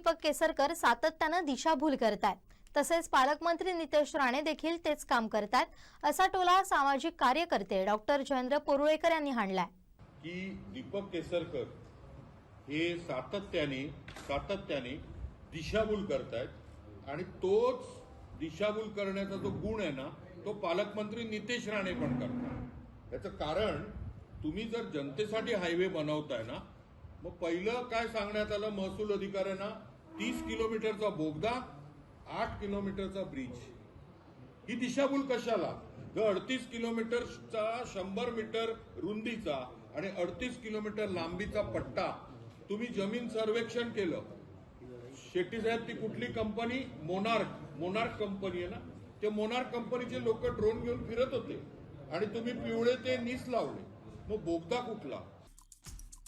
दीपक केसरकर सातत्यानं दिशाभूल करतायत. तसेच पालकमंत्री नितेश राणे देखील तेच काम करतायत असा टोला सामाजिक कार्यकर्ते डॉक्टर जयेंद्र पोरुळेकर यांनी हाणलाय. की दीपक केसरकर हे सातत्याने सातत्याने दिशाभूल करतायत आणि तोच दिशाभूल करण्याचा जो गुण आहे ना तो पालकमंत्री नितेश राणे पण करतात. याचं कारण तुम्ही जर जनतेसाठी हायवे बनवताय ना मग पहिलं काय सांगण्यात आलं? महसूल अधिकाऱ्यांना तीस किलोमीटरचा बोगदा आठ किलोमीटरचा ब्रिज. ही दिशाभूल कशाला? जर अडतीस किलोमीटरचा शंभर मीटर रुंदीचा आणि अडतीस किलोमीटर लांबीचा पट्टा तुम्ही जमीन सर्वेक्षण केलं. शेट्टी साहेब ती कुठली कंपनी? मोनार्क. मोनार्क कंपनी आहे ना? ते मोनार्क कंपनीचे लोक ड्रोन घेऊन फिरत होते. आणि तुम्ही पिवळे ते नीस लावले. मग बोगदा कुठला?